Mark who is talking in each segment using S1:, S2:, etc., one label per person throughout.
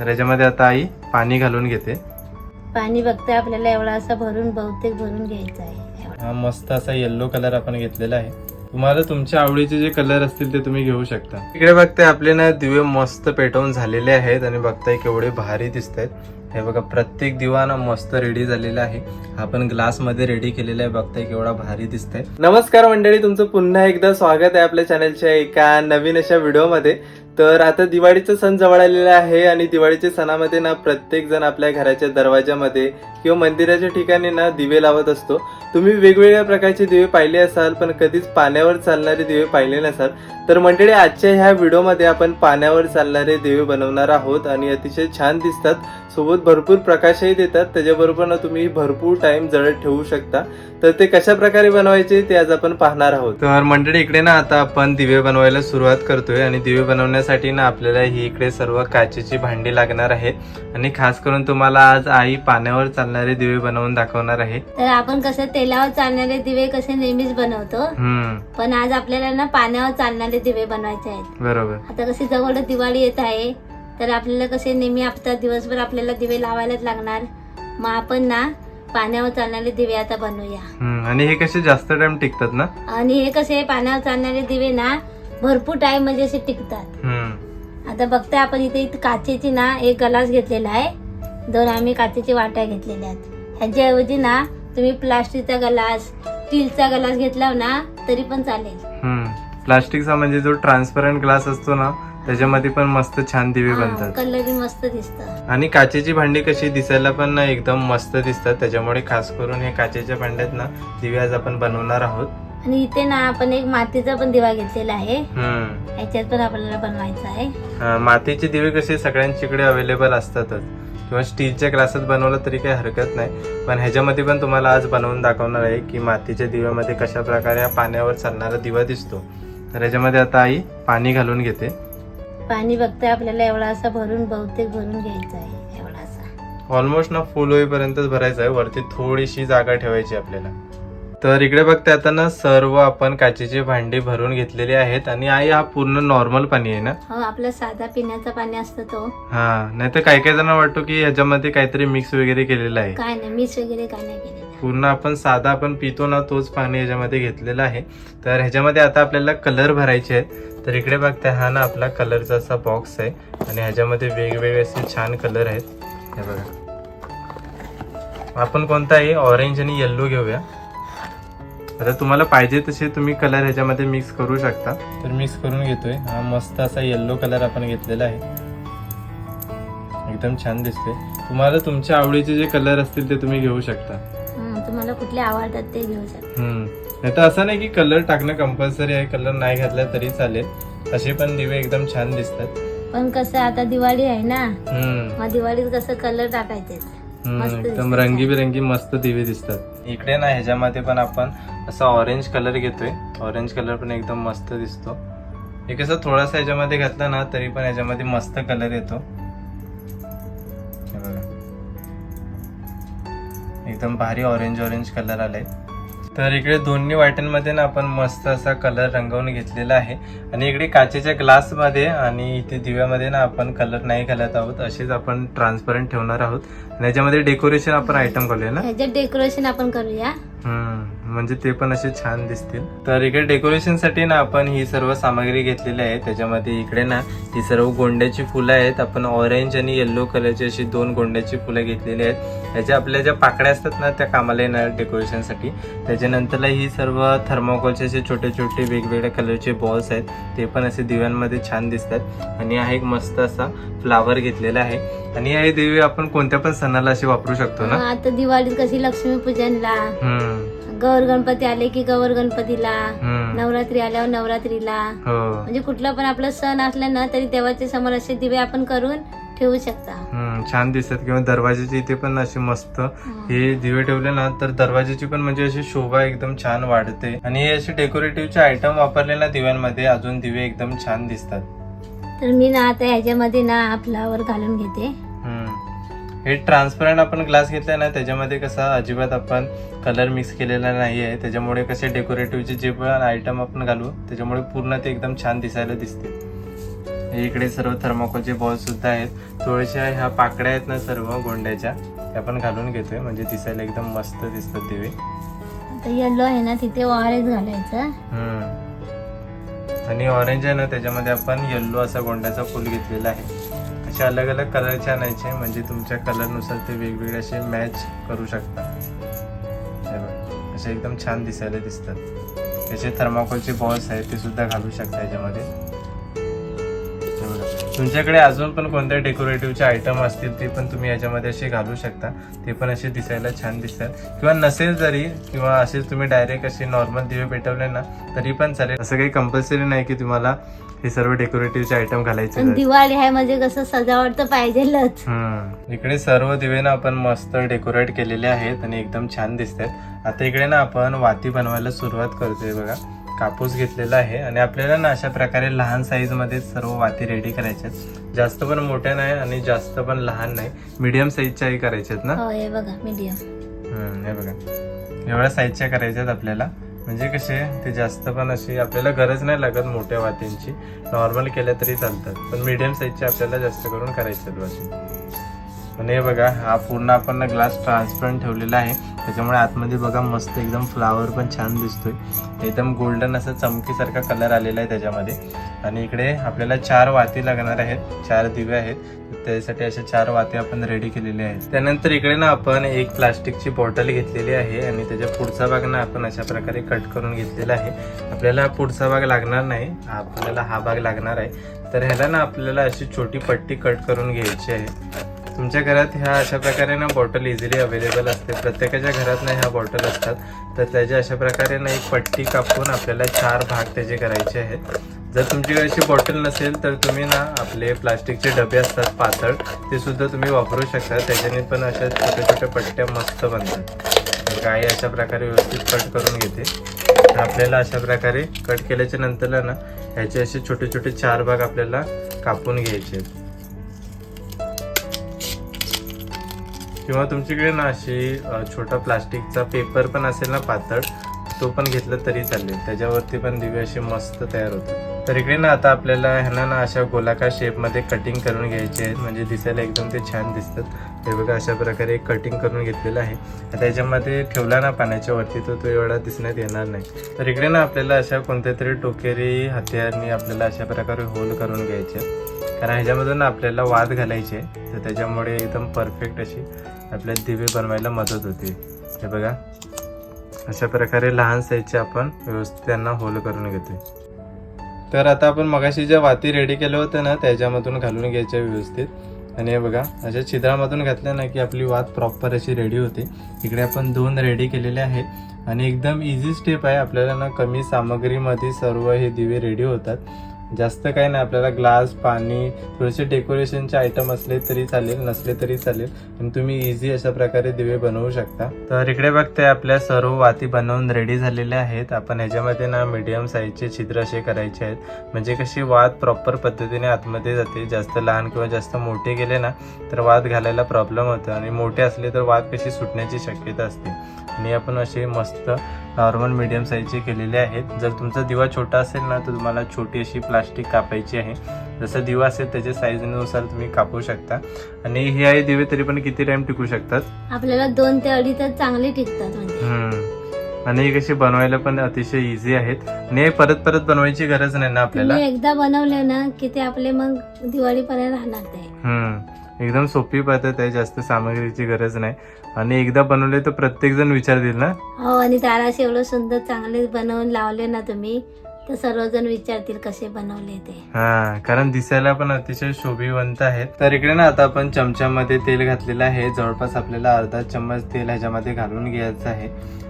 S1: तर याच्यामध्ये आता आई पाणी घालून घेते.
S2: पाणी बघते आपल्याला एवढा असा भरून बहुतेक भरून घ्यायचा आहे.
S1: हा मस्त असा येल्लो कलर आपण घेतलेला आहे. तुम्हाला तुमच्या आवडीचे जे कलर असतील ते तुम्ही घेऊ शकता. इकडे बघताय आपले ना दिवे मस्त पेटवून झालेले आहेत आणि बघताय केवढे भारी दिसत आहेत हे बघा प्रत्येक दिवा ना मस्त रेडी झालेला आहे. आपण ग्लासमध्ये रेडी केलेला आहे. बघताय केवढा भारी दिसतंय. नमस्कार मंडळी तुमचं पुन्हा एकदा स्वागत आहे आपल्या चॅनलच्या एका नवीन अशा व्हिडिओमध्ये तर आता दिवाळीचा सण जवळ आलेला आहे आणि दिवाळीच्या सणामध्ये ना प्रत्येक जण आपल्या घराच्या दरवाजामध्ये किंवा मंदिराच्या ठिकाणी ना दिवे लावत असतो. तुम्ही वेगवेगळ्या प्रकारचे दिवे पाहिले असाल पण कधीच पाण्यावर चालणारे दिवे पाहिले नसाल. तर मंडळी आजच्या ह्या व्हिडिओमध्ये आपण पाण्यावर चालणारे दिवे बनवणार आहोत आणि अतिशय छान दिसतात. सोबत भरपूर प्रकाशही देतात. त्याच्याबरोबर ना तुम्ही भरपूर टाइम जळत ठेवू शकता. तर ते कशा प्रकारे बनवायचे ते आज आपण पाहणार आहोत. तर मंडळी इकडे ना आता आपण दिवे बनवायला सुरुवात करतोय आणि दिवे बनवण्यासाठी ना आपल्याला ही इकडे सर्व काचेची भांडी लागणार आहेत आणि खास करून तुम्हाला आज आई पाण्यावर चालणारे दिवे बनवून दाखवणार आहे.
S2: तर आपण कसं तेलावर चालणारे दिवे कसे नेहमीच बनवतो. पण आज आपल्याला ना पाण्यावर चालणारे दिवे बनवायचे आहेत.
S1: बरोबर.
S2: आता कशी जवळ दिवाळी येत आहे. तर आपल्याला कसे नेहमी आपता दिवसभर आपल्याला दिवे लावायलाच लागणार? मग आपण ना पाण्यावर चालणारे दिवे आता बनवूया.
S1: आणि हे कसे जास्त टाइम टिकतात ना?
S2: आणि हे कसे पाण्यावर चालणारे दिवे ना भरपूर टाइम म्हणजे असे टिकतात. आता बघताय आपण इथे काचेची ना एक ग्लास घेतलेला आहे. दोन आम्ही काचेची वाट्या घेतलेल्या आहेत. ह्याच्याऐवजी ना तुम्ही प्लास्टिकचा ग्लास स्टीलचा ग्लास घेतला ना तरी पण चालेल.
S1: प्लास्टिकचा म्हणजे जो ट्रान्सपरंट ग्लास असतो ना त्याच्यामध्ये पण मस्त छान दिवे बनतात.
S2: कलर मस्त
S1: आणि काचेची भांडी कशी दिसायला पण ना एकदम मस्त दिसतात. त्याच्यामुळे खास करून हे काचेच्या भांड्यात ना दिवे आज आपण बनवणार आहोत.
S2: आणि इथे ना आपण एक मातीचा पण दिवा घेतलेला आहे.
S1: हम्म.
S2: ह्याच्यात पण आपल्याला बनवायचा आहे.
S1: मातीचे दिवे कसे सगळ्यांच्याकडे अवेलेबल असतातच. किंवा स्टीलच्या ग्लासात बनवलं तरी काही हरकत नाही. पण ह्याच्यामध्ये पण तुम्हाला आज बनवून दाखवणार आहे की मातीच्या दिव्यामध्ये कशा प्रकारे हा पाण्यावर चालणारा दिवा दिसतो. तर ह्याच्यामध्ये आता आई पाणी घालून घेते.
S2: पाणी बघताय आपल्याला एवढा असा भरून बहुतेक भरून घ्यायचा आहे एवढा असा.
S1: ऑलमोस्ट ना फुल होईपर्यंतच भरायचं आहे वरती थोडीशी जागा ठेवायची आपल्याला. तर इकडे बघते आता ना सर्व आपण काचेची भांडी भरून घेतलेली आहेत आणि आई हा पूर्ण नॉर्मल पाणी आहे ना?
S2: हो आपला साधा पिण्याचा पाणी असतो तो.
S1: हा नाही तर काही काही जण वाटतो की ह्याच्यामध्ये काहीतरी मिक्स वगैरे केलेलं आहे.
S2: काय नाही मिस वगैरे काय नाही केलेला.
S1: पूर्ण आपण साधा आपण पितो ना तोच पाणी ह्याच्यामध्ये घेतलेला आहे. तर ह्याच्यामध्ये आता आपल्याला कलर भरायचे आहेत. तर इकडे बघताय हा ना आपला कलरचा असा बॉक्स आहे. आणि ह्याच्यामध्ये वेगवेगळे असे छान कलर आहेत. हे बघा. आपण कोणता आहे ऑरेंज आणि येल्लो घेऊया. आता तुम्हाला पाहिजे तसे तुम्ही कलर ह्याच्यामध्ये मिक्स करू शकता. तर मिक्स करून घेतोय. हा मस्त असा येल्लो कलर आपण घेतलेला आहे. एकदम छान दिसते तुम्हाला तुमच्या आवडीचे जे कलर असतील ते तुम्ही घेऊ शकता.
S2: तुम्हाला कुठले आवडतात ते घेऊ शकता.
S1: हम्म. नाही तर असं नाही की कलर टाकणं कंपल्सरी आहे कलर नाही घातला तरी चालेल. असे पण दिवे एकदम छान दिसतात.
S2: पण कसं आता दिवाळी आहे ना
S1: हम्म.
S2: मग दिवाळीत कसं कलर टाकायचे?
S1: हम्म,
S2: मस्त
S1: एकदम
S2: दिसतात.
S1: रंगीबिरंगी मस्त दिवे दिसतात. इकडे ना ह्याच्यामध्ये पण आपण असा ऑरेंज कलर घेतोय. ऑरेंज कलर पण एकदम मस्त दिसतो. हे कसं थोडासा ह्याच्यामध्ये घातला ना तरी पण ह्याच्यामध्ये मस्त कलर येतो. हे बघा. एकदम भारी ऑरेंज ऑरेंज कलर आलाय. तर इकडे दोन्ही वाट्यांमध्ये ना आपण मस्त असा कलर रंगवून घेतलेला आहे. आणि इकडे काचेच्या ग्लासमध्ये आणि इथे दिव्यामध्ये ना आपण कलर नाही घालत आहोत. असेच आपण ट्रान्सपरंट ठेवणार आहोत. आणि याच्यामध्ये डेकोरेशन आपण आयटम करूया ना?
S2: ह्याच्यात डेकोरेशन आपण करूया.
S1: हम्म म्हणजे ते पण असे छान दिसतील. तर इकडे डेकोरेशनसाठी ना आपण ही सर्व सामग्री घेतलेली आहे. त्याच्यामध्ये इकडे ना ही सर्व गोंड्याची फुलं आहेत. आपण ऑरेंज आणि येल्लो कलरची अशी दोन गोंड्याची फुलं घेतलेली आहेत. ह्याच्या आपल्या ज्या पाकड्या असतात ना त्या कामाला येणार डेकोरेशनसाठी. त्याच्यानंतरला ही सर्व थर्मोकोलचे असे छोटे छोटे वेगवेगळ्या कलरचे बॉल्स आहेत. ते पण असे दिव्यांमध्ये छान दिसतात. आणि हा एक मस्त असा फ्लावर घेतलेला आहे. आणि हे दिवे आपण कोणत्या पण सणाला असे वापरू शकतो ना?
S2: आता दिवाळीत कशी लक्ष्मीपूजनला?
S1: हम्म.
S2: गौर गणपती आले की गौर गणपतीला. नवरात्री आल्यावर नवरात्रीला.
S1: हो.
S2: म्हणजे कुठला पण आपला सण असला ना तरी देवाच्या समोर असे दिवे आपण करून ठेवू शकता.
S1: छान दिसतात. किंवा दरवाजाची इथे पण अशी मस्त हे दिवे ठेवले ना तर दरवाजाची पण म्हणजे अशी शोभा एकदम छान वाढते. आणि हे असे डेकोरेटिव्हचे आयटम वापरले ना दिव्यांमध्ये अजून दिवे एकदम छान दिसतात.
S2: तर मी ना आता ह्याच्यामध्ये ना फ्लावर घालून घेते.
S1: हे ट्रान्सपरंट आपण ग्लास घेतलाय ना त्याच्यामध्ये कसा अजिबात आपण कलर मिक्स केलेला नाही आहे त्याच्यामुळे कसे डेकोरेटिव्हचे जे पण आयटम आपण घालू त्याच्यामुळे पूर्ण ते एकदम छान दिसायला दिसते. हे इकडे सर्व थर्माकोलचे बॉल सुद्धा आहेत. थोड्याशा ह्या पाकड्या आहेत ना सर्व गोंड्याच्या त्या पण घालून घेतोय. म्हणजे दिसायला एकदम मस्त दिसतात दिवे
S2: आता येलो आहे ना तिथे ऑरेंज घालायचं.
S1: आणि ऑरेंज आहे ना त्याच्यामध्ये आपण येल्लो असा गोंड्याचा फुल घेतलेला आहे. असे अलग अलग कलरचे आणायचे म्हणजे तुमच्या कलरनुसार ते वेगवेगळे असे मॅच करू शकता. हे बघ, असे एकदम छान दिसायला दिसतात. त्याचे थर्माकोलचे बॉल्स आहेत ते सुद्धा घालू शकता याच्यामध्ये. तुमच्याकडे अजून पण कोणते डेकोरेटिव्हचे आयटम असतील ते पण तुम्ही याच्यामध्ये असे घालू शकता. ते पण असे दिसायला छान दिसतात. किंवा नसेल जरी किंवा असेच तुम्ही डायरेक्ट असे नॉर्मल दिवे पेटवले ना तरी पण चालेल. असं काही कंपल्सरी नाही की तुम्हाला हे सर्व डेकोरेटिव्हचे आयटम घालायचे
S2: आणि. दिवाळी आहे म्हणजे कसं सजावट तर पाहिजेलच.
S1: हम्म. इकडे सर्व दिवे ना आपण मस्त डेकोरेट केलेले आहेत आणि एकदम छान दिसत आहेत आता इकडे ना आपण वाती बनवायला सुरुवात करतोय बघा. कापूस घेतलेला आहे आणि आपल्याला ना अशा प्रकारे लहान साईजमध्ये सर्व वाती रेडी करायच्या जास्त पण मोठ्या नाही आणि जास्त पण लहान नाही. मीडियम साईजच्याही करायच्या आहेत ना?
S2: हो हे बघा मीडियम
S1: हे बघा. एवढ्या साईजच्या करायच्या आहेत आपल्याला. म्हणजे कसे ते जास्त पण अशी आपल्याला गरज नाही लागत मोठ्या वातींची. नॉर्मल केल्या तरी चालतात. पण मीडियम साईजचे आपल्याला जास्त करून करायचे आहेत वाती पण हे बघा हा पूर्ण आपण ग्लास ट्रान्सपरंट ठेवलेला आहे. त्याच्यामुळे आतमध्ये बघा मस्त एकदम फ्लावर पण छान दिसतोय. एकदम गोल्डन असा चमकीसारखा कलर आलेला आहे त्याच्यामध्ये. आणि इकडे आपल्याला चार वाती लागणार आहेत. चार दिवे आहेत. त्यासाठी अशा चार वाती आपण रेडी केलेले आहेत. त्यानंतर इकडे ना आपण एक प्लास्टिकची बॉटल घेतलेली आहे आणि त्याच्या पुढचा भाग ना आपण अशा प्रकारे कट करून घेतलेला आहे. आपल्याला हा पुढचा भाग लागणार नाही. आपल्याला हा भाग लागणार आहे. तर ह्याला ना आपल्याला अशी छोटी पट्टी कट करून घ्यायची आहे. तुमच्या घरात ह्या अशा प्रकारे ना बॉटल इझिली अवेलेबल असते. प्रत्येकाच्या घरात ना ह्या बॉटल असतात. तर त्याच्या अशा प्रकारे ना एक पट्टी कापून आपल्याला चार भाग त्याचे करायचे आहेत. जर तुमच्याकडे अशी बॉटल नसेल तर तुम्ही ना आपले प्लास्टिकचे डबे असतात पातळ ते सुद्धा तुम्ही वापरू शकता. त्याच्याने पण अशा छोट्या छोट्या पट्ट्या मस्त बनतात. गाय अशा प्रकारे व्यवस्थित कट करून घेते. आपल्याला अशा प्रकारे कट केल्याच्या नंतरला ना ह्याचे असे छोटे छोटे चार भाग आपल्याला कापून घ्यायचे आहेत. किंवा तुमच्याकडे ना अशी छोटा प्लास्टिकचा पेपर पण असेल ना पातळ तो पण घेतला तरी चालेल. त्याच्यावरती पण दिवे असे मस्त तयार होतात. तर इकडे ना आता आपल्याला ह्यांना ना अशा गोलाकार शेपमध्ये कटिंग करून घ्यायचे आहेत. म्हणजे दिसायला एकदम ते छान दिसतात. हे बघा अशा प्रकारे एक कटिंग करून घेतलेलं आहे. आता याच्यामध्ये ठेवला ना पाण्याच्या वरती तर तो एवढा दिसण्यात येणार नाही. तर इकडे ना आपल्याला अशा कोणत्या तरी टोकेरी हत्यारनी आपल्याला अशा प्रकारे होल करून घ्यायचे. कारण ह्याच्यामधून ना आपल्याला वाद घालायचे. तर त्याच्यामुळे एकदम परफेक्ट अशी आपल्या दिवे बनवायला मदत होते. हे बघा अशा प्रकारे लहान साईजचे आपण व्यवस्थित त्यांना होल करून घेतो तर आता आपण मगाशी ज्या वाती रेडी केल्या होत्या ना त्याच्यामधून घालून घ्यायच्या व्यवस्थित. आणि हे बघा अशा छिद्रामधून घातल्या ना की आपली वात प्रॉपर अशी रेडी होते. इकडे आपण दोन रेडी केलेले आहेत आणि एकदम इझी स्टेप आहे. आपल्याला ना कमी सामग्रीमध्ये सर्व हे दिवे रेडी होतात. जास्त काही नाही आपल्याला ग्लास पाणी थोडेसे डेकोरेशनचे आयटम असले तरी चालेल नसले तरी चालेल. आणि तुम्ही इझी अशा प्रकारे दिवे बनवू शकता. तर इकडे बघते आपल्या सर्व वाती बनवून रेडी झालेल्या आहेत. आपण ह्याच्यामध्ये ना मीडियम साईजचे छिद्र असे करायचे आहेत. म्हणजे कशी वात प्रॉपर पद्धतीने आतमध्ये जाते. जास्त लहान किंवा जास्त मोठे गेले ना तर वात घालायला प्रॉब्लेम होतो. आणि मोठे असले तर वात कशी सुटण्याची शक्यता असते. आणि आपण असे मस्त नॉर्मल मीडियम साईजचे केलेले आहेत. जर तुमचा दिवा छोटा असेल ना तर तुम्हाला छोटी अशी प्लास्टिक कापायची आहे. जसं दिवा असेल त्याच्या साईजनुसार तुम्ही कापू शकता. आणि हे आहे दिवे तरी पण किती टाइम टिकू शकतात?
S2: आपल्याला दोन ते अडीच तर चांगले टिकतात म्हणजे.
S1: हम्म. आणि हे कसे बनवायला पण अतिशय इझी आहेत. आणि हे परत परत बनवायची गरज नाही ना आपल्याला?
S2: एकदा बनवले ना की ते आपले मग दिवाळीपर्यंत राहणार
S1: हम्म. एकदम सोपी पद्धत आहे जास्त सामग्रीची गरज नाही. आणि एकदा बनवले तर प्रत्येक जण विचारतील ना?
S2: हो आणि दाराशी एवढं सुंदर चांगले बनवून लावले ना तुम्ही तर सर्वजण विचारतील कसे बनवले ते.
S1: हा कारण दिसायला पण अतिशय शोभिवंत आहेत. तर इकडे ना आता आपण चमच्यामध्ये तेल घातलेलं आहे. जवळपास आपल्याला अर्धा चम्मच तेल ह्याच्यामध्ये घालून घ्यायचं आहे.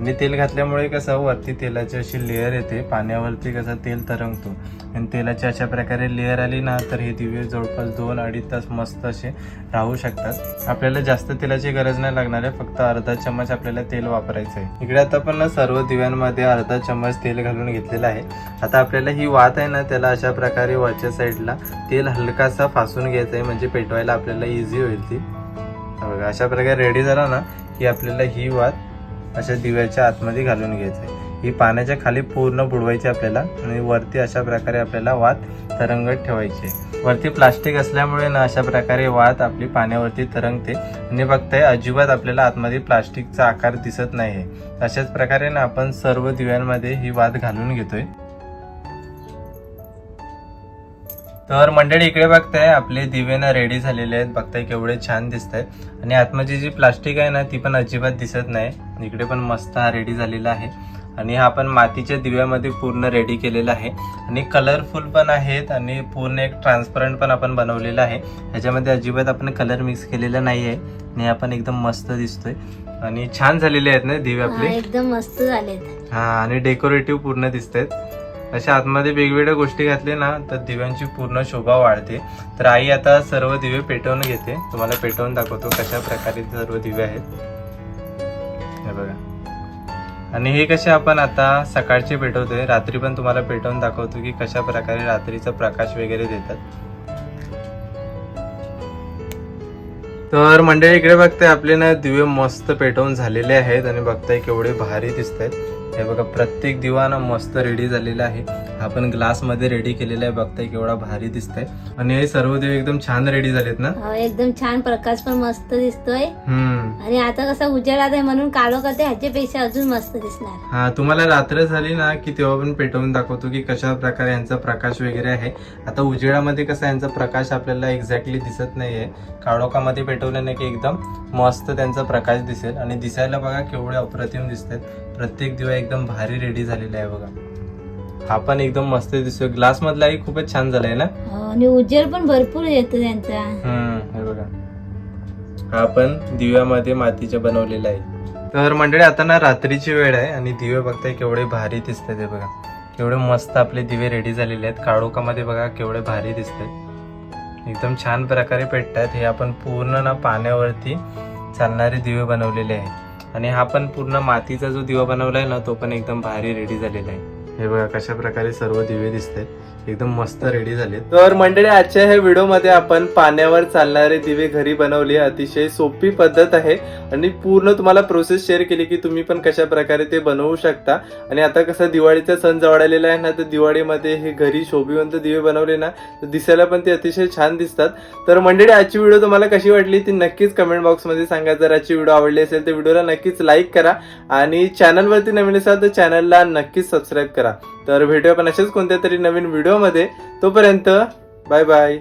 S1: आणि तेल घातल्यामुळे कसं वरती तेलाची अशी लेअर येते पाण्यावरती कसं तेल तरंगतो. आणि तेलाची अशा प्रकारे लेअर आली ना तर हे दिवे जवळपास दोन अडीच तास मस्त असे राहू शकतात. आपल्याला जास्त तेलाची गरज नाही लागणार आहे फक्त अर्धा चम्मच आपल्याला तेल वापरायचं आहे. इकडे आता पण ना सर्व दिव्यांमध्ये अर्धा चम्मच तेल घालून घेतलेलं आहे. आता आपल्याला ही वात आहे ना त्याला अशा प्रकारे वरच्या साईडला तेल हलकासा फासून घ्यायचं आहे म्हणजे पेटवायला आपल्याला इझी होईल ती. बघा अशा प्रकारे रेडी झाला ना की आपल्याला ही वात अशा दिव्याच्या आतमध्ये घालून घ्यायचं. आहे ही पाण्याच्या खाली पूर्ण बुडवायची आपल्याला आणि वरती अशा प्रकारे आपल्याला वात तरंगत ठेवायची. वरती प्लास्टिक असल्यामुळे ना अशा प्रकारे वात आपली पाण्यावरती तरंगते. आणि बघताय अजिबात आपल्याला आतमध्ये प्लास्टिकचा आकार दिसत नाही आहे अशाच प्रकारे ना आपण सर्व दिव्यांमध्ये ही वात घालून घेतोय. तर मंडळी इकडे बघताय आपले दिवे ना रेडी झालेले आहेत. बघताय केवढे छान दिसत आहेत आणि आतमध्ये जी प्लास्टिक आहे ना ती पण अजिबात दिसत नाही. इकडे पण मस्त हा रेडी झालेला आहे. आणि हा आपण मातीच्या दिव्यामध्ये पूर्ण रेडी केलेला आहे. आणि कलरफुल पण आहेत आणि पूर्ण एक ट्रान्सपरंट पण आपण बनवलेला आहे. ह्याच्यामध्ये अजिबात आपण कलर मिक्स केलेला नाही आहे आणि आपण एकदम मस्त दिसतोय. आणि छान झालेले आहेत ना दिवे आपले?
S2: एकदम मस्त झालेत.
S1: हा आणि डेकोरेटिव्ह पूर्ण दिसत आहेत अशा आतमध्ये वेगवेगळ्या गोष्टी घातल्या ना तर दिव्यांची पूर्ण शोभा वाढते. तर आई आता सर्व दिवे पेटवून घेते. तुम्हाला पेटवून दाखवतो कशा प्रकारे सर्व दिवे आहेत. हे बघा. आणि हे कसे आपण आता सकाळचे पेटवतोय रात्री पण तुम्हाला पेटवून दाखवतो की कशा प्रकारे रात्रीचा प्रकाश वगैरे देतात. तर मंडळी इकडे बघताय आपले ना दिवे मस्त पेटवून झालेले आहेत आणि बघताय केवढे भारी दिसत आहेत हे बघा प्रत्येक दिवाना मस्त रेडी झालेला आहे. आपण ग्लासमध्ये रेडी केलेला आहे बघताय केवढा भारी दिसतंय. आणि हे सर्व दिवे एकदम छान रेडी झालेत ना?
S2: हा, एकदम छान प्रकाश पण मस्त दिसतोय.
S1: हम्म.
S2: आणि आता कसं उजेडात आहे म्हणून काळो करते ह्याच्यापेक्षा अजून मस्त दिसणार.
S1: हा तुम्हाला रात्र झाली ना की तेव्हा पण पेटवून दाखवतो की कशा प्रकारे यांचा प्रकाश वगैरे आहे. आता उजेडामध्ये कसा यांचा प्रकाश आपल्याला एक्झॅक्टली दिसत नाहीये. काळोखामध्ये पेटवल्याने की एकदम मस्त त्यांचा प्रकाश दिसेल. आणि दिसायला बघा केवढे अप्रतिम दिसत आहेत प्रत्येक दिवा एकदम भारी रेडी झालेला आहे बघा. हा पण एकदम मस्त दिसतोय. ग्लास मधलाही खूपच छान झालाय ना?
S2: आणि उजेड पण भरपूर येतो त्यांचा.
S1: हम्म हे बघा. हा पण दिव्यामध्ये मातीचे बनवलेला आहे. तर मंडळी आता ना रात्रीची वेळ आहे आणि दिवे बघताय केवढे भारी दिसतात हे बघा. केवढे मस्त आपले दिवे रेडी झालेले आहेत. काळोखामध्ये बघा केवढे भारी दिसतात. एकदम छान प्रकारे पेटतात. हे आपण पूर्ण ना पाण्यावरती चालणारे दिवे बनवलेले आहे आणि हा पण पूर्ण मातीचा जो दिवा बनवलाय ना तो पण एकदम भारी रेडी झालेला आहे. हे बघा कशा प्रकारे सर्व दिवे दिसतात एकदम मस्त रेडी झाले तर मंडळी आजच्या ह्या व्हिडिओमध्ये आपण पाण्यावर चालणारे दिवे घरी बनवले. अतिशय सोपी पद्धत आहे. आणि पूर्ण तुम्हाला प्रोसेस शेअर केली की तुम्ही पण कशा प्रकारे ते बनवू शकता. आणि आता कसं दिवाळीचा सण जवळलेला आहे ना तर दिवाळीमध्ये हे घरी शोभिवंत दिवे बनवले ना तर दिसायला पण ते अतिशय छान दिसतात. तर मंडळी आजची व्हिडिओ तुम्हाला कशी वाटली ती नक्कीच कमेंट बॉक्समध्ये सांगा. जर आजची व्हिडिओ आवडली असेल तर व्हिडिओला नक्कीच लाईक करा. आणि चॅनलवरती नवीन असाल तर चॅनलला नक्कीच सबस्क्राईब करा. तर भेटूया पण असेच कोणत्या तरी नवीन व्हिडिओमध्ये तोपर्यंत बाय बाय